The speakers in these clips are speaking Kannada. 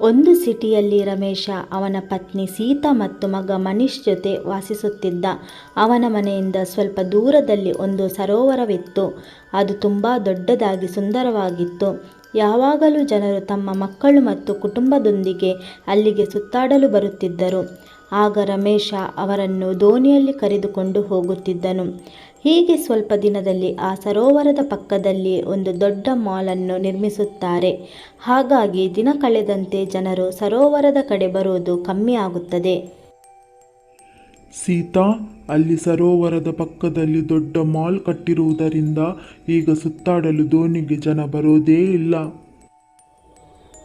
ಒಂದು ಸಿಟಿಯಲ್ಲಿ ರಮೇಶ, ಅವನ ಪತ್ನಿ ಸೀತಾ ಮತ್ತು ಮಗ ಮನೀಶ್ ಜೊತೆ ವಾಸಿಸುತ್ತಿದ್ದ. ಅವನ ಮನೆಯಿಂದ ಸ್ವಲ್ಪ ದೂರದಲ್ಲಿ ಒಂದು ಸರೋವರವಿತ್ತು. ಅದು ತುಂಬ ದೊಡ್ಡದಾಗಿ ಸುಂದರವಾಗಿತ್ತು. ಯಾವಾಗಲೂ ಜನರು ತಮ್ಮ ಮಕ್ಕಳು ಮತ್ತು ಕುಟುಂಬದೊಂದಿಗೆ ಅಲ್ಲಿಗೆ ಸುತ್ತಾಡಲು ಬರುತ್ತಿದ್ದರು. ಆಗ ರಮೇಶ ಅವರನ್ನು ದೋಣಿಯಲ್ಲಿ ಕರೆದುಕೊಂಡು ಹೋಗುತ್ತಿದ್ದನು. ಹೀಗೆ ಸ್ವಲ್ಪ ದಿನದಲ್ಲಿ ಆ ಸರೋವರದ ಪಕ್ಕದಲ್ಲಿ ಒಂದು ದೊಡ್ಡ ಮಾಲನ್ನು ನಿರ್ಮಿಸುತ್ತಾರೆ. ಹಾಗಾಗಿ ದಿನ ಕಳೆದಂತೆ ಜನರು ಸರೋವರದ ಕಡೆ ಬರುವುದು ಕಮ್ಮಿ ಆಗುತ್ತದೆ. ಸೀತಾ ಅಲ್ಲಿ ಸರೋವರದ ಪಕ್ಕದಲ್ಲಿ ದೊಡ್ಡ ಮಾಲ್ ಕಟ್ಟಿರುವುದರಿಂದ ಈಗ ಸುತ್ತಾಡಲು ದೋಣಿಗೆ ಜನ ಬರೋದೇ ಇಲ್ಲ.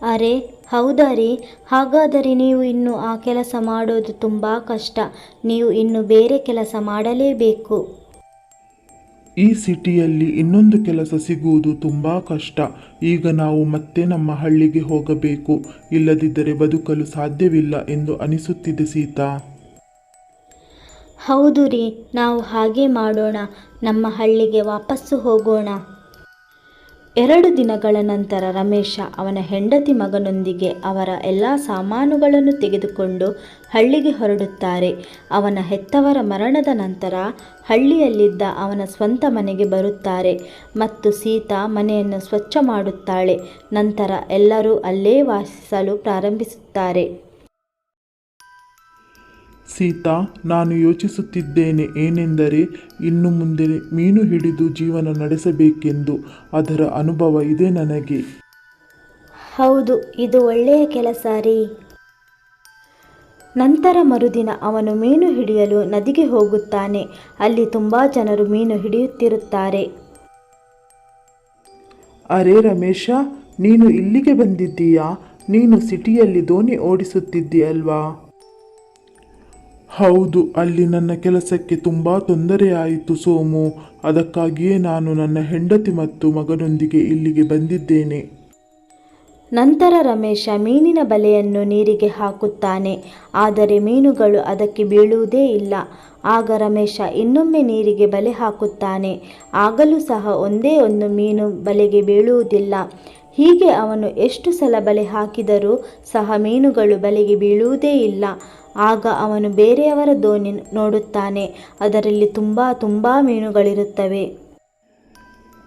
ಅರೆ ಹೌದಾ ರೀ ಹಾಗಾದರೆ ನೀವು ಇನ್ನು ಆ ಕೆಲಸ ಮಾಡೋದು ತುಂಬ ಕಷ್ಟ. ನೀವು ಇನ್ನು ಬೇರೆ ಕೆಲಸ ಮಾಡಲೇಬೇಕು. ಈ ಸಿಟಿಯಲ್ಲಿ ಇನ್ನೊಂದು ಕೆಲಸ ಸಿಗುವುದು ತುಂಬ ಕಷ್ಟ. ಈಗ ನಾವು ಮತ್ತೆ ನಮ್ಮ ಹಳ್ಳಿಗೆ ಹೋಗಬೇಕು. ಇಲ್ಲದಿದ್ದರೆ ಬದುಕಲು ಸಾಧ್ಯವಿಲ್ಲ ಎಂದು ಅನಿಸುತ್ತಿದೆ ಸೀತಾ. ಹೌದು ರೀ, ನಾವು ಹಾಗೆ ಮಾಡೋಣ. ನಮ್ಮ ಹಳ್ಳಿಗೆ ವಾಪಸ್ಸು ಹೋಗೋಣ. ಎರಡು ದಿನಗಳ ನಂತರ ರಮೇಶ ಅವನ ಹೆಂಡತಿ ಮಗನೊಂದಿಗೆ ಅವರ ಎಲ್ಲ ಸಾಮಾನುಗಳನ್ನು ತೆಗೆದುಕೊಂಡು ಹಳ್ಳಿಗೆ ಹೊರಡುತ್ತಾರೆ. ಅವನ ಹೆತ್ತವರ ಮರಣದ ನಂತರ ಹಳ್ಳಿಯಲ್ಲಿದ್ದ ಅವನ ಸ್ವಂತ ಮನೆಗೆ ಬರುತ್ತಾರೆ ಮತ್ತು ಸೀತಾ ಮನೆಯನ್ನು ಸ್ವಚ್ಛ ಮಾಡುತ್ತಾಳೆ. ನಂತರ ಎಲ್ಲರೂ ಅಲ್ಲೇ ವಾಸಿಸಲು ಪ್ರಾರಂಭಿಸುತ್ತಾರೆ. ಸೀತಾ ನಾನು ಯೋಚಿಸುತ್ತಿದ್ದೇನೆ ಏನೆಂದರೆ ಇನ್ನು ಮುಂದೆ ಮೀನು ಹಿಡಿದು ಜೀವನ ನಡೆಸಬೇಕೆಂದು. ಅದರ ಅನುಭವ ಇದೆ ನನಗೆ. ಹೌದು ಇದು ಒಳ್ಳೆಯ ಕೆಲಸ ರೀ. ನಂತರ ಮರುದಿನ ಅವನು ಮೀನು ಹಿಡಿಯಲು ನದಿಗೆ ಹೋಗುತ್ತಾನೆ. ಅಲ್ಲಿ ತುಂಬ ಜನರು ಮೀನು ಹಿಡಿಯುತ್ತಿರುತ್ತಾರೆ. ಅರೆ ರಮೇಶ ನೀನು ಇಲ್ಲಿಗೆ ಬಂದಿದ್ದೀಯಾ? ನೀನು ಸಿಟಿಯಲ್ಲಿ ದೋಣಿ ಓಡಿಸುತ್ತಿದ್ದೀಯಲ್ವಾ? ಹೌದು, ಅಲ್ಲಿ ನನ್ನ ಕೆಲಸಕ್ಕೆ ತುಂಬ ತೊಂದರೆಯಾಯಿತು ಸೋಮು. ಅದಕ್ಕಾಗಿಯೇ ನಾನು ನನ್ನ ಹೆಂಡತಿ ಮತ್ತು ಮಗನೊಂದಿಗೆ ಇಲ್ಲಿಗೆ ಬಂದಿದ್ದೇನೆ. ನಂತರ ರಮೇಶ ಮೀನಿನ ಬಲೆಯನ್ನು ನೀರಿಗೆ ಹಾಕುತ್ತಾನೆ. ಆದರೆ ಮೀನುಗಳು ಅದಕ್ಕೆ ಬೀಳುವುದೇ ಇಲ್ಲ. ಆಗ ರಮೇಶ ಇನ್ನೊಮ್ಮೆ ನೀರಿಗೆ ಬಲೆ ಹಾಕುತ್ತಾನೆ. ಆಗಲೂ ಸಹ ಒಂದೇ ಒಂದು ಮೀನು ಬಲೆಗೆ ಬೀಳುವುದಿಲ್ಲ. ಹೀಗೆ ಅವನು ಎಷ್ಟು ಸಲ ಬಲೆ ಹಾಕಿದರೂ ಸಹ ಮೀನುಗಳು ಬಲೆಗೆ ಬೀಳುವುದೇ ಇಲ್ಲ. ಆಗ ಅವನು ಬೇರೆಯವರ ದೋಣಿ ನೋಡುತ್ತಾನೆ ಅದರಲ್ಲಿ ತುಂಬ ತುಂಬ ಮೀನುಗಳಿರುತ್ತವೆ.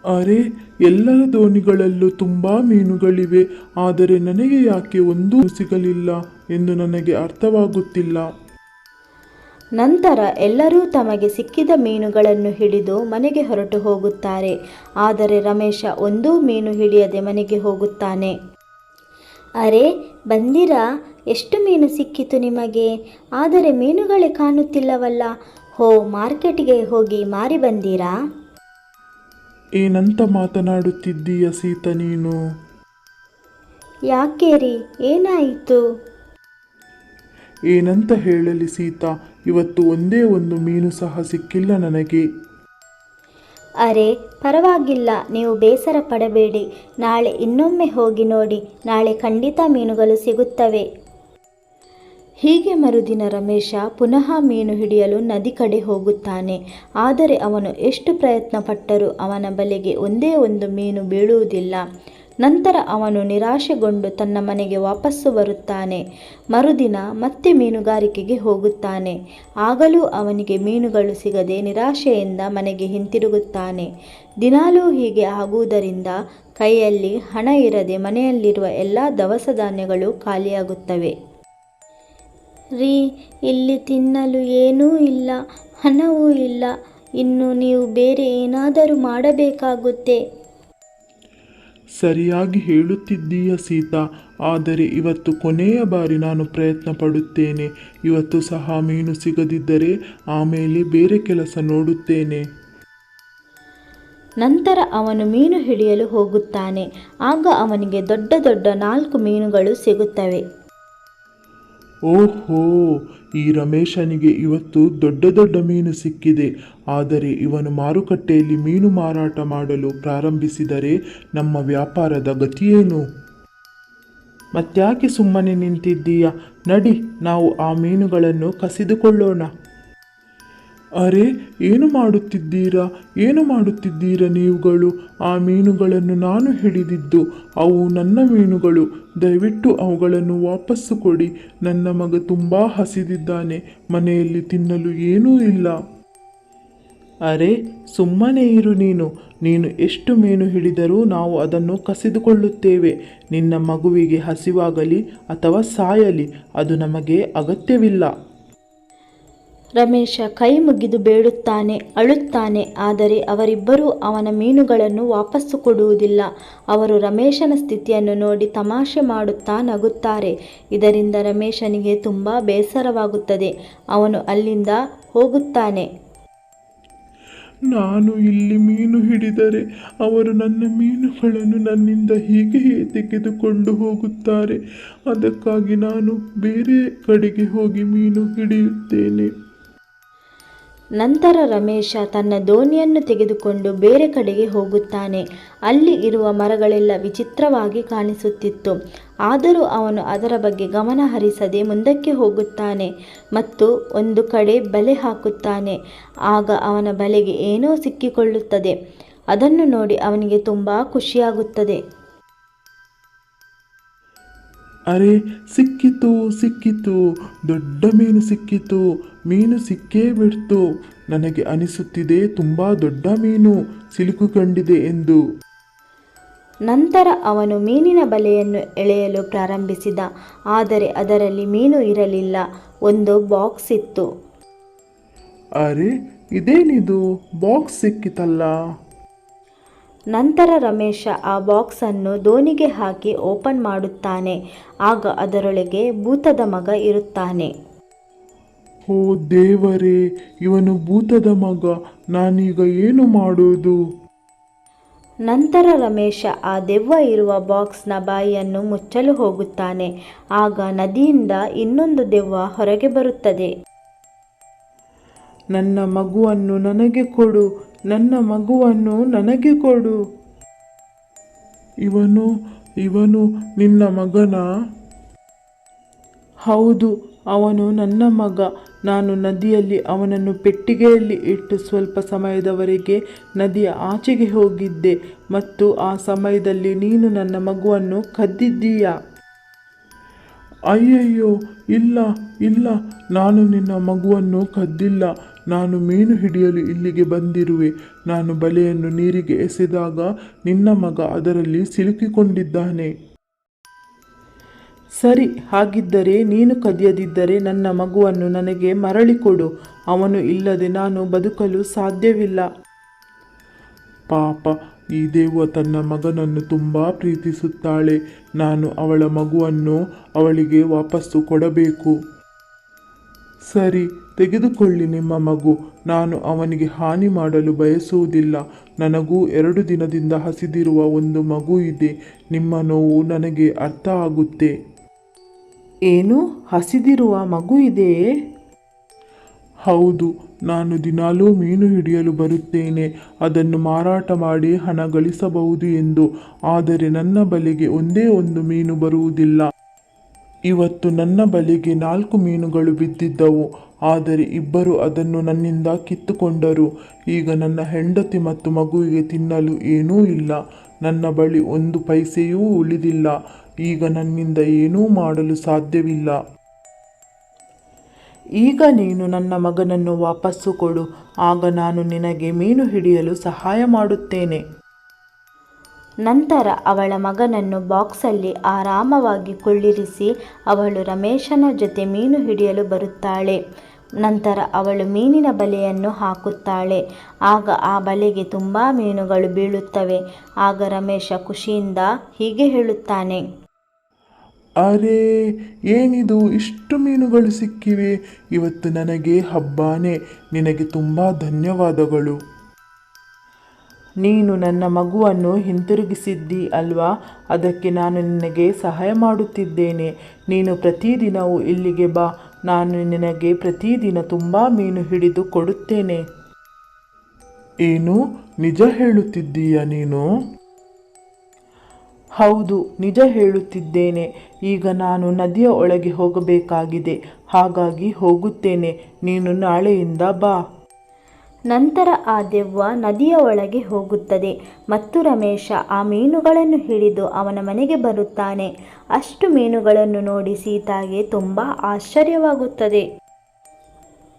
ಅರೆ ಎಲ್ಲರ ದೋಣಿಗಳಲ್ಲೂ ತುಂಬ ಮೀನುಗಳಿವೆ ಆದರೆ ನನಗೆ ಯಾಕೆ ಒಂದೂ ಸಿಗಲಿಲ್ಲ ಎಂದು ನನಗೆ ಅರ್ಥವಾಗುತ್ತಿಲ್ಲ. ನಂತರ ಎಲ್ಲರೂ ತಮಗೆ ಸಿಕ್ಕಿದ ಮೀನುಗಳನ್ನು ಹಿಡಿದು ಮನೆಗೆ ಹೊರಟು ಹೋಗುತ್ತಾರೆ ಆದರೆ ರಮೇಶ ಒಂದೂ ಮೀನು ಹಿಡಿಯದೆ ಮನೆಗೆ ಹೋಗುತ್ತಾನೆ. ಅರೆ ಬಂದಿರಾ? ಎಷ್ಟು ಮೀನು ಸಿಕ್ಕಿತು ನಿಮಗೆ? ಆದರೆ ಮೀನುಗಳೇ ಕಾಣುತ್ತಿಲ್ಲವಲ್ಲ. ಹೋ ಮಾರ್ಕೆಟ್ಗೆ ಹೋಗಿ ಮಾರಿ ಬಂದೀರಾ? ಏನಂತ ಮಾತನಾಡುತ್ತಿದ್ದೀಯ ಸೀತ ನೀನು? ಯಾಕೆ ರೀ ಏನಾಯಿತು? ಏನಂತ ಹೇಳಲಿ ಸೀತಾ ಇವತ್ತು ಒಂದೇ ಒಂದು ಮೀನು ಸಹ ಸಿಕ್ಕಿಲ್ಲ ನನಗೆ. ಅರೆ ಪರವಾಗಿಲ್ಲ ನೀವು ಬೇಸರ ಪಡಬೇಡಿ. ನಾಳೆ ಇನ್ನೊಮ್ಮೆ ಹೋಗಿ ನೋಡಿ ನಾಳೆ ಖಂಡಿತ ಮೀನುಗಳು ಸಿಗುತ್ತವೆ. ಹೀಗೆ ಮರುದಿನ ರಮೇಶ ಪುನಃ ಮೀನು ಹಿಡಿಯಲು ನದಿ ಕಡೆ ಹೋಗುತ್ತಾನೆ. ಆದರೆ ಅವನು ಎಷ್ಟು ಪ್ರಯತ್ನ ಪಟ್ಟರೂ ಅವನ ಬಲೆಗೆ ಒಂದೇ ಒಂದು ಮೀನು ಬೀಳುವುದಿಲ್ಲ. ನಂತರ ಅವನು ನಿರಾಶೆಗೊಂಡು ತನ್ನ ಮನೆಗೆ ವಾಪಸ್ಸು ಬರುತ್ತಾನೆ. ಮರುದಿನ ಮತ್ತೆ ಮೀನುಗಾರಿಕೆಗೆ ಹೋಗುತ್ತಾನೆ. ಆಗಲೂ ಅವನಿಗೆ ಮೀನುಗಳು ಸಿಗದೆ ನಿರಾಶೆಯಿಂದ ಮನೆಗೆ ಹಿಂತಿರುಗುತ್ತಾನೆ. ದಿನಾಲೂ ಹೀಗೆ ಆಗುವುದರಿಂದ ಕೈಯಲ್ಲಿ ಹಣ ಇರದೆ ಮನೆಯಲ್ಲಿರುವ ಎಲ್ಲ ದವಸ ಧಾನ್ಯಗಳು ಖಾಲಿಯಾಗುತ್ತವೆ. ರೀ ಇಲ್ಲಿ ತಿನ್ನಲು ಏನೂ ಇಲ್ಲ ಹಣವೂ ಇಲ್ಲ. ಇನ್ನು ನೀವು ಬೇರೆ ಏನಾದರೂ ಮಾಡಬೇಕಾಗುತ್ತೆ. ಸರಿಯಾಗಿ ಹೇಳುತ್ತಿದ್ದೀಯ ಸೀತಾ? ಆದರೆ ಇವತ್ತು ಕೊನೆಯ ಬಾರಿ ನಾನು ಪ್ರಯತ್ನ ಪಡುತ್ತೇನೆ ಇವತ್ತು ಸಹ ಮೀನು ಸಿಗದಿದ್ದರೆ ಆಮೇಲೆ ಬೇರೆ ಕೆಲಸ ನೋಡುತ್ತೇನೆ. ನಂತರ ಅವನು ಮೀನು ಹಿಡಿಯಲು ಹೋಗುತ್ತಾನೆ. ಆಗ ಅವನಿಗೆ ದೊಡ್ಡ ದೊಡ್ಡ ನಾಲ್ಕು ಮೀನುಗಳು ಸಿಗುತ್ತವೆ. ಓಹೋ, ಈ ರಮೇಶನಿಗೆ ಇವತ್ತು ದೊಡ್ಡ ದೊಡ್ಡ ಮೀನು ಸಿಕ್ಕಿದೆ. ಆದರೆ ಇವನು ಮಾರುಕಟ್ಟೆಯಲ್ಲಿ ಮೀನು ಮಾರಾಟ ಮಾಡಲು ಪ್ರಾರಂಭಿಸಿದರೆ ನಮ್ಮ ವ್ಯಾಪಾರದ ಗತಿಯೇನು? ಮತ್ತ್ಯಾಕೆ ಸುಮ್ಮನೆ ನಿಂತಿದ್ದೀಯ? ನಡಿ, ನಾವು ಆ ಮೀನುಗಳನ್ನು ಕಸಿದುಕೊಳ್ಳೋಣ. ಅರೆ, ಏನು ಮಾಡುತ್ತಿದ್ದೀರಾ? ಏನು ಮಾಡುತ್ತಿದ್ದೀರಾ ನೀವುಗಳು? ಆ ಮೀನುಗಳನ್ನು ನಾನು ಹಿಡಿದಿದ್ದು, ಅವು ನನ್ನ ಮೀನುಗಳು. ದಯವಿಟ್ಟು ಅವುಗಳನ್ನು ವಾಪಸ್ಸು ಕೊಡಿ. ನನ್ನ ಮಗ ತುಂಬ ಹಸಿದಿದ್ದಾನೆ, ಮನೆಯಲ್ಲಿ ತಿನ್ನಲು ಏನೂ ಇಲ್ಲ. ಅರೆ, ಸುಮ್ಮನೆ ಇರು ನೀನು. ನೀನು ಎಷ್ಟು ಮೀನು ಹಿಡಿದರೂ ನಾವು ಅದನ್ನು ಕಸಿದುಕೊಳ್ಳುತ್ತೇವೆ. ನಿನ್ನ ಮಗುವಿಗೆ ಹಸಿವಾಗಲಿ ಅಥವಾ ಸಾಯಲಿ, ಅದು ನಮಗೆ ಅಗತ್ಯವಿಲ್ಲ. ರಮೇಶ ಕೈ ಮುಗಿದು ಬೇಡುತ್ತಾನೆ, ಅಳುತ್ತಾನೆ. ಆದರೆ ಅವರಿಬ್ಬರೂ ಅವನ ಮೀನುಗಳನ್ನು ವಾಪಸ್ಸು ಕೊಡುವುದಿಲ್ಲ. ಅವರು ರಮೇಶನ ಸ್ಥಿತಿಯನ್ನು ನೋಡಿ ತಮಾಷೆ ಮಾಡುತ್ತಾ ನಗುತ್ತಾರೆ. ಇದರಿಂದ ರಮೇಶನಿಗೆ ತುಂಬ ಬೇಸರವಾಗುತ್ತದೆ. ಅವನು ಅಲ್ಲಿಂದ ಹೋಗುತ್ತಾನೆ. ನಾನು ಇಲ್ಲಿ ಮೀನು ಹಿಡಿದರೆ ಅವರು ನನ್ನ ಮೀನುಗಳನ್ನು ನನ್ನಿಂದ ಹೀಗೆಯೇ ತೆಗೆದುಕೊಂಡು ಹೋಗುತ್ತಾರೆ. ಅದಕ್ಕಾಗಿ ನಾನು ಬೇರೆ ಕಡೆಗೆ ಹೋಗಿ ಮೀನು ಹಿಡಿಯುತ್ತೇನೆ. ನಂತರ ರಮೇಶ ತನ್ನ ದೋಣಿಯನ್ನು ತೆಗೆದುಕೊಂಡು ಬೇರೆ ಕಡೆಗೆ ಹೋಗುತ್ತಾನೆ. ಅಲ್ಲಿ ಇರುವ ಮರಗಳೆಲ್ಲ ವಿಚಿತ್ರವಾಗಿ ಕಾಣಿಸುತ್ತಿತ್ತು. ಆದರೂ ಅವನು ಅದರ ಬಗ್ಗೆ ಗಮನ ಹರಿಸದೆ ಮುಂದಕ್ಕೆ ಹೋಗುತ್ತಾನೆ ಮತ್ತು ಒಂದು ಕಡೆ ಬಲೆ ಹಾಕುತ್ತಾನೆ. ಆಗ ಅವನ ಬಲೆಗೆ ಏನೋ ಸಿಕ್ಕಿಕೊಳ್ಳುತ್ತದೆ. ಅದನ್ನು ನೋಡಿ ಅವನಿಗೆ ತುಂಬ ಖುಷಿಯಾಗುತ್ತದೆ. ಅರೆ ಸಿಕ್ಕಿತು ಸಿಕ್ಕಿತು ದೊಡ್ಡ ಮೀನು ಸಿಕ್ಕಿತು ಮೀನು ಸಿಕ್ಕೇ ಬಿಡ್ತು. ನನಗೆ ಅನಿಸುತ್ತಿದೆ ತುಂಬ ದೊಡ್ಡ ಮೀನು ಸಿಲುಕುಕೊಂಡಿದೆ ಎಂದು. ನಂತರ ಅವನು ಮೀನಿನ ಬಲೆಯನ್ನು ಎಳೆಯಲು ಪ್ರಾರಂಭಿಸಿದ. ಆದರೆ ಅದರಲ್ಲಿ ಮೀನು ಇರಲಿಲ್ಲ. ಒಂದು ಬಾಕ್ಸ್ ಇತ್ತು. ಅರೆ ಇದೇನಿದು? ಬಾಕ್ಸ್ ಸಿಕ್ಕಿತಲ್ಲ. ನಂತರ ರಮೇಶ ಆ ಬಾಕ್ಸನ್ನು ದೋಣಿಗೆ ಹಾಕಿ ಓಪನ್ ಮಾಡುತ್ತಾನೆ. ಆಗ ಅದರೊಳಗೆ ಭೂತದ ಮಗ ಇರುತ್ತಾನೆ. ಓ ದೇವರೇ ಇವನು ಭೂತದ ಮಗ ನಾನೀಗ ಏನು ಮಾಡುವುದು? ನಂತರ ರಮೇಶ ಆ ದೆವ್ವ ಇರುವ ಬಾಕ್ಸ್ನ ಬಾಯಿಯನ್ನು ಮುಚ್ಚಲು ಹೋಗುತ್ತಾನೆ. ಆಗ ನದಿಯಿಂದ ಇನ್ನೊಂದು ದೆವ್ವ ಹೊರಗೆ ಬರುತ್ತದೆ. ನನ್ನ ಮಗುವನ್ನು ನನಗೆ ಕೊಡು ನನ್ನ ಮಗುವನ್ನು ನನಗೆ ಕೊಡು. ಇವನು ಇವನು ನಿನ್ನ ಮಗನ? ಹೌದು ಅವನು ನನ್ನ ಮಗ. ನಾನು ನದಿಯಲ್ಲಿ ಅವನನ್ನು ಪೆಟ್ಟಿಗೆಯಲ್ಲಿ ಇಟ್ಟು ಸ್ವಲ್ಪ ಸಮಯದವರೆಗೆ ನದಿಯ ಆಚೆಗೆ ಹೋಗಿದ್ದೆ ಮತ್ತು ಆ ಸಮಯದಲ್ಲಿ ನೀನು ನನ್ನ ಮಗುವನ್ನು ಕದ್ದಿದ್ದೀಯ? ಅಯ್ಯಯ್ಯೋ ಇಲ್ಲ ಇಲ್ಲ ನಾನು ನಿನ್ನ ಮಗುವನ್ನು ಕದ್ದಿಲ್ಲ. ನಾನು ಮೀನು ಹಿಡಿಯಲು ಇಲ್ಲಿಗೆ ಬಂದಿರುವೆ. ನಾನು ಬಲೆಯನ್ನು ನೀರಿಗೆ ಎಸೆದಾಗ ನಿನ್ನ ಮಗ ಅದರಲ್ಲಿ ಸಿಲುಕಿಕೊಂಡಿದ್ದಾನೆ. ಸರಿ, ಹಾಗಿದ್ದರೆ ನೀನು ಕದಿಯದಿದ್ದರೆ ನನ್ನ ಮಗುವನ್ನು ನನಗೆ ಮರಳಿ ಕೊಡು. ಅವನು ಇಲ್ಲದೆ ನಾನು ಬದುಕಲು ಸಾಧ್ಯವಿಲ್ಲ. ಪಾಪ, ಈ ದೇವ ತನ್ನ ಮಗನನ್ನು ತುಂಬ ಪ್ರೀತಿಸುತ್ತಾಳೆ. ನಾನು ಅವಳ ಮಗುವನ್ನು ಅವಳಿಗೆ ವಾಪಸ್ಸು ಕೊಡಬೇಕು. ಸರಿ ತೆಗೆದುಕೊಳ್ಳಿ ನಿಮ್ಮ ಮಗು. ನಾನು ಅವನಿಗೆ ಹಾನಿ ಮಾಡಲು ಬಯಸುವುದಿಲ್ಲ. ನನಗೂ ಎರಡು ದಿನದಿಂದ ಹಸಿದಿರುವ ಒಂದು ಮಗು ಇದೆ. ನಿಮ್ಮ ನೋವು ನನಗೆ ಅರ್ಥ ಆಗುತ್ತೆ. ಏನು? ಹಸಿದಿರುವ ಮಗು ಇದೆಯೇ? ಹೌದು ನಾನು ದಿನಾಲೂ ಮೀನು ಹಿಡಿಯಲು ಬರುತ್ತೇನೆ. ಅದನ್ನು ಮಾರಾಟ ಮಾಡಿ ಹಣ ಗಳಿಸಬಹುದು ಎಂದು. ಆದರೆ ನನ್ನ ಬಲೆಗೆ ಒಂದೇ ಒಂದು ಮೀನು ಬರುವುದಿಲ್ಲ. ಇವತ್ತು ನನ್ನ ಬಳಿಗೆ ನಾಲ್ಕು ಮೀನುಗಳು ಬಿದ್ದಿದ್ದವು, ಆದರೆ ಇಬ್ಬರು ಅದನ್ನು ನನ್ನಿಂದ ಕಿತ್ತುಕೊಂಡರು. ಈಗ ನನ್ನ ಹೆಂಡತಿ ಮತ್ತು ಮಗುವಿಗೆ ತಿನ್ನಲು ಏನೂ ಇಲ್ಲ, ನನ್ನ ಬಳಿ ಒಂದು ಪೈಸೆಯೂ ಉಳಿದಿಲ್ಲ, ಈಗ ನನ್ನಿಂದ ಏನೂ ಮಾಡಲು ಸಾಧ್ಯವಿಲ್ಲ. ಈಗ ನೀನು ನನ್ನ ಮಗನನ್ನು ವಾಪಸ್ಸು ಕೊಡು, ಆಗ ನಾನು ನಿನಗೆ ಮೀನು ಹಿಡಿಯಲು ಸಹಾಯ ಮಾಡುತ್ತೇನೆ. ನಂತರ ಅವಳ ಮಗನನ್ನು ಬಾಕ್ಸಲ್ಲಿ ಆರಾಮವಾಗಿ ಕುಳ್ಳಿರಿಸಿ ಅವಳು ರಮೇಶನ ಜೊತೆ ಮೀನು ಹಿಡಿಯಲು ಬರುತ್ತಾಳೆ. ನಂತರ ಅವಳು ಮೀನಿನ ಬಲೆಯನ್ನು ಹಾಕುತ್ತಾಳೆ. ಆಗ ಆ ಬಲೆಗೆ ತುಂಬ ಮೀನುಗಳು ಬೀಳುತ್ತವೆ. ಆಗ ರಮೇಶ ಖುಷಿಯಿಂದ ಹೀಗೆ ಹೇಳುತ್ತಾನೆ. ಅರೆ, ಏನಿದು? ಇಷ್ಟು ಮೀನುಗಳು ಸಿಕ್ಕಿವೆ. ಇವತ್ತು ನನಗೆ ಹಬ್ಬಾನೆ. ನಿನಗೆ ತುಂಬ ಧನ್ಯವಾದಗಳು. ನೀನು ನನ್ನ ಮಗುವನ್ನು ಹಿಂತಿರುಗಿಸಿದ್ದಿ ಅಲ್ವಾ? ಅದಕ್ಕೆ ನಾನು ನಿನಗೆ ಸಹಾಯ ಮಾಡುತ್ತಿದ್ದೇನೆ. ನೀನು ಪ್ರತಿದಿನವೂ ಇಲ್ಲಿಗೆ ಬಾ. ನಾನು ನಿನಗೆ ಪ್ರತಿದಿನ ತುಂಬ ಮೀನು ಹಿಡಿದು ಕೊಡುತ್ತೇನೆ. ಏನು? ನಿಜ ಹೇಳುತ್ತಿದ್ದೀಯ ನೀನು? ಹೌದು ನಿಜ ಹೇಳುತ್ತಿದ್ದೇನೆ. ಈಗ ನಾನು ನದಿಯ ಒಳಗೆ ಹೋಗಬೇಕಾಗಿದೆ. ಹಾಗಾಗಿ ಹೋಗುತ್ತೇನೆ. ನೀನು ನಾಳೆಯಿಂದ ಬಾ. ನಂತರ ಆ ದೆವ್ವ ನದಿಯ ಒಳಗೆ ಹೋಗುತ್ತದೆ. ಮತ್ತು ರಮೇಶ ಆ ಮೀನುಗಳನ್ನು ಹಿಡಿದು ಅವನ ಮನೆಗೆ ಬರುತ್ತಾನೆ. ಅಷ್ಟು ಮೀನುಗಳನ್ನು ನೋಡಿ ಸೀತಾಗೆ ತುಂಬ ಆಶ್ಚರ್ಯವಾಗುತ್ತದೆ.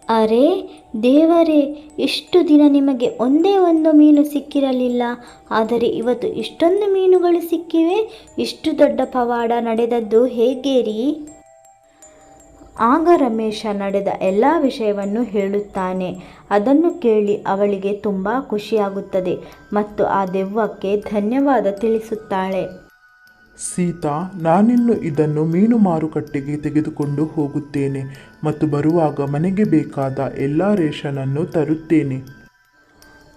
ಅರೆ ದೇವರೇ, ಇಷ್ಟು ದಿನ ನಿಮಗೆ ಒಂದೇ ಒಂದು ಮೀನು ಸಿಕ್ಕಿರಲಿಲ್ಲ. ಆದರೆ ಇವತ್ತು ಇಷ್ಟೊಂದು ಮೀನುಗಳು ಸಿಕ್ಕಿವೆ. ಇಷ್ಟು ದೊಡ್ಡ ಪವಾಡ ನಡೆದದ್ದು ಹೇಗೇರಿ? ಆಗ ರಮೇಶ ನಡೆದ ಎಲ್ಲ ವಿಷಯವನ್ನು ಹೇಳುತ್ತಾನೆ. ಅದನ್ನು ಕೇಳಿ ಅವಳಿಗೆ ತುಂಬ ಖುಷಿಯಾಗುತ್ತದೆ ಮತ್ತು ಆ ದೆವ್ವಕ್ಕೆ ಧನ್ಯವಾದ ತಿಳಿಸುತ್ತಾಳೆ. ಸೀತಾ, ನಾನಿನ್ನು ಇದನ್ನು ಮೀನು ಮಾರುಕಟ್ಟೆಗೆ ತೆಗೆದುಕೊಂಡು ಹೋಗುತ್ತೇನೆ ಮತ್ತು ಬರುವಾಗ ಮನೆಗೆ ಬೇಕಾದ ಎಲ್ಲ ರೇಷನನ್ನು ತರುತ್ತೇನೆ.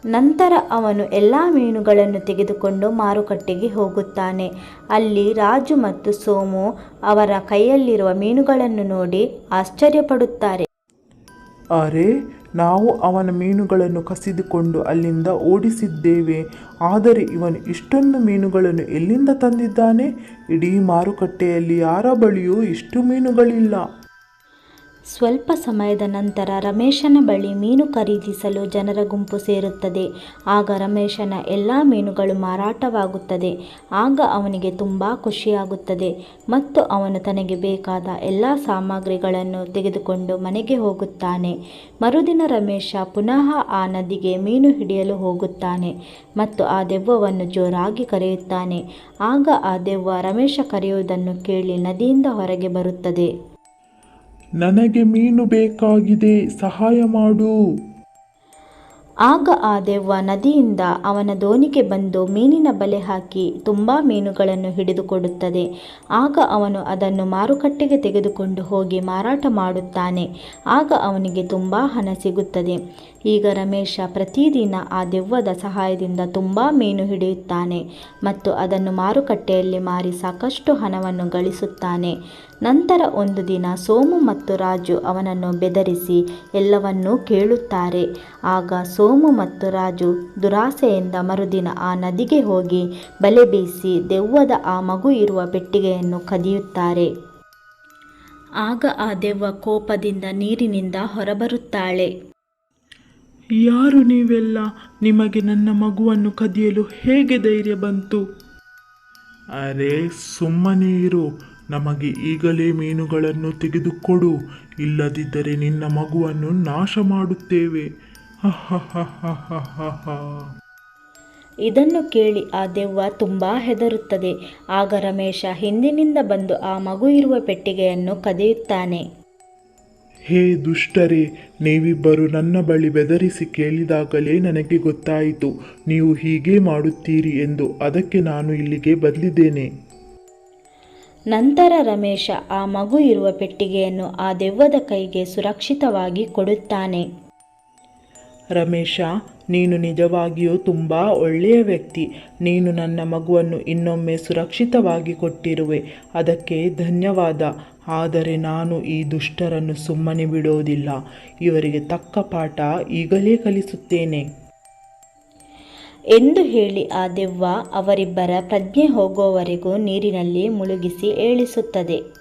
ನಂತರ ಅವನು ಎಲ್ಲ ಮೀನುಗಳನ್ನು ತೆಗೆದುಕೊಂಡು ಮಾರುಕಟ್ಟೆಗೆ ಹೋಗುತ್ತಾನೆ. ಅಲ್ಲಿ ರಾಜು ಮತ್ತು ಸೋಮು ಅವರ ಕೈಯಲ್ಲಿರುವ ಮೀನುಗಳನ್ನು ನೋಡಿ ಆಶ್ಚರ್ಯಪಡುತ್ತಾರೆ. ಅರೆ, ನಾವು ಅವನ ಮೀನುಗಳನ್ನು ಕಸಿದುಕೊಂಡು ಅಲ್ಲಿಂದ ಓಡಿಸಿದ್ದೇವೆ. ಆದರೆ ಇವನು ಇಷ್ಟೊಂದು ಮೀನುಗಳನ್ನು ಎಲ್ಲಿಂದ ತಂದಿದ್ದಾನೆ? ಇಡೀ ಮಾರುಕಟ್ಟೆಯಲ್ಲಿ ಯಾರ ಬಳಿಯೂ ಇಷ್ಟು ಮೀನುಗಳಿಲ್ಲ. ಸ್ವಲ್ಪ ಸಮಯದ ನಂತರ ರಮೇಶನ ಬಳಿ ಮೀನು ಖರೀದಿಸಲು ಜನರ ಗುಂಪು ಸೇರುತ್ತದೆ. ಆಗ ರಮೇಶನ ಎಲ್ಲ ಮೀನುಗಳು ಮಾರಾಟವಾಗುತ್ತದೆ. ಆಗ ಅವನಿಗೆ ತುಂಬ ಖುಷಿಯಾಗುತ್ತದೆ ಮತ್ತು ಅವನು ತನಗೆ ಬೇಕಾದ ಎಲ್ಲ ಸಾಮಗ್ರಿಗಳನ್ನು ತೆಗೆದುಕೊಂಡು ಮನೆಗೆ ಹೋಗುತ್ತಾನೆ. ಮರುದಿನ ರಮೇಶ ಪುನಃ ಆ ನದಿಗೆ ಮೀನು ಹಿಡಿಯಲು ಹೋಗುತ್ತಾನೆ ಮತ್ತು ಆ ದೆವ್ವವನ್ನು ಜೋರಾಗಿ ಕರೆಯುತ್ತಾನೆ. ಆಗ ಆ ದೆವ್ವ ರಮೇಶ ಕರೆಯುವುದನ್ನು ಕೇಳಿ ನದಿಯಿಂದ ಹೊರಗೆ ಬರುತ್ತದೆ. ನನಗೆ ಮೀನು ಬೇಕಾಗಿದೆ, ಸಹಾಯ ಮಾಡು. ಆಗ ಆ ದೆವ್ವ ನದಿಯಿಂದ ಅವನ ದೋಣಿಗೆ ಬಂದು ಮೀನಿನ ಬಲೆ ಹಾಕಿ ತುಂಬ ಮೀನುಗಳನ್ನು ಹಿಡಿದುಕೊಡುತ್ತದೆ. ಆಗ ಅವನು ಅದನ್ನು ಮಾರುಕಟ್ಟೆಗೆ ತೆಗೆದುಕೊಂಡು ಹೋಗಿ ಮಾರಾಟ ಮಾಡುತ್ತಾನೆ. ಆಗ ಅವನಿಗೆ ತುಂಬ ಹಣ ಸಿಗುತ್ತದೆ. ಈಗ ರಮೇಶ ಪ್ರತಿದಿನ ಆ ದೆವ್ವದ ಸಹಾಯದಿಂದ ತುಂಬ ಮೀನು ಹಿಡಿಯುತ್ತಾನೆ ಮತ್ತು ಅದನ್ನು ಮಾರುಕಟ್ಟೆಯಲ್ಲಿ ಮಾರಿ ಸಾಕಷ್ಟು ಹಣವನ್ನು ಗಳಿಸುತ್ತಾನೆ. ನಂತರ ಒಂದು ದಿನ ಸೋಮು ಮತ್ತು ರಾಜು ಅವನನ್ನು ಬೆದರಿಸಿ ಎಲ್ಲವನ್ನೂ ಕೇಳುತ್ತಾರೆ. ಆಗ ಸೋಮು ಮತ್ತು ರಾಜು ದುರಾಸೆಯಿಂದ ಮರುದಿನ ಆ ನದಿಗೆ ಹೋಗಿ ಬಲೆ ಬೀಸಿ ದೆವ್ವದ ಆ ಮಗು ಇರುವ ಪೆಟ್ಟಿಗೆಯನ್ನು ಕದಿಯುತ್ತಾರೆ. ಆಗ ಆ ದೆವ್ವ ಕೋಪದಿಂದ ನೀರಿನಿಂದ ಹೊರಬರುತ್ತಾಳೆ. ಯಾರು ನೀವೆಲ್ಲ? ನಿಮಗೆ ನನ್ನ ಮಗುವನ್ನು ಕದಿಯಲು ಹೇಗೆ ಧೈರ್ಯ ಬಂತು? ಅರೆ ಸುಮ್ಮನೆ ಇರು. ನಮಗೆ ಈಗಲೇ ಮೀನುಗಳನ್ನು ತೆಗೆದುಕೊಡು. ಇಲ್ಲದಿದ್ದರೆ ನಿನ್ನ ಮಗುವನ್ನು ನಾಶ ಮಾಡುತ್ತೇವೆ. ಇದನ್ನು ಕೇಳಿ ಆ ದೆವ್ವ ತುಂಬ ಹೆದರುತ್ತದೆ. ಆಗ ರಮೇಶ ಹಿಂದಿನಿಂದ ಬಂದು ಆ ಮಗು ಇರುವ ಪೆಟ್ಟಿಗೆಯನ್ನು ಕದಿಯುತ್ತಾನೆ. ಹೇ ದುಷ್ಟರೇ, ನೀವಿಬ್ಬರು ನನ್ನ ಬಳಿ ಬೆದರಿಸಿ ಕೇಳಿದಾಗಲೇ ನನಗೆ ಗೊತ್ತಾಯಿತು. ನೀವು ಹೀಗೆ ಮಾಡುತ್ತೀರಿ ಎಂದು ಅದಕ್ಕೆ ನಾನು ಇಲ್ಲಿಗೆ ಬದಲಿದ್ದೇನೆ. ನಂತರ ರಮೇಶ ಆ ಮಗು ಇರುವ ಪೆಟ್ಟಿಗೆಯನ್ನು ಆ ದೆವ್ವದ ಕೈಗೆ ಸುರಕ್ಷಿತವಾಗಿ ಕೊಡುತ್ತಾನೆ. ರಮೇಶ, ನೀನು ನಿಜವಾಗಿಯೂ ತುಂಬ ಒಳ್ಳೆಯ ವ್ಯಕ್ತಿ. ನೀನು ನನ್ನ ಮಗುವನ್ನು ಇನ್ನೊಮ್ಮೆ ಸುರಕ್ಷಿತವಾಗಿ ಕೊಟ್ಟಿರುವೆ. ಅದಕ್ಕೆ ಧನ್ಯವಾದ. ಆದರೆ ನಾನು ಈ ದುಷ್ಟರನ್ನು ಸುಮ್ಮನೆ ಬಿಡೋದಿಲ್ಲ. ಇವರಿಗೆ ತಕ್ಕ ಪಾಠ ಈಗಲೇ ಕಲಿಸುತ್ತೇನೆ. ಎಂದು ಹೇಳಿ ಆ ದೆವ್ವ ಅವರಿಬ್ಬರ ಪ್ರಜ್ಞೆ ಹೋಗುವವರೆಗೂ ನೀರಿನಲ್ಲಿ ಮುಳುಗಿಸಿ ಏಳಿಸುತ್ತದೆ.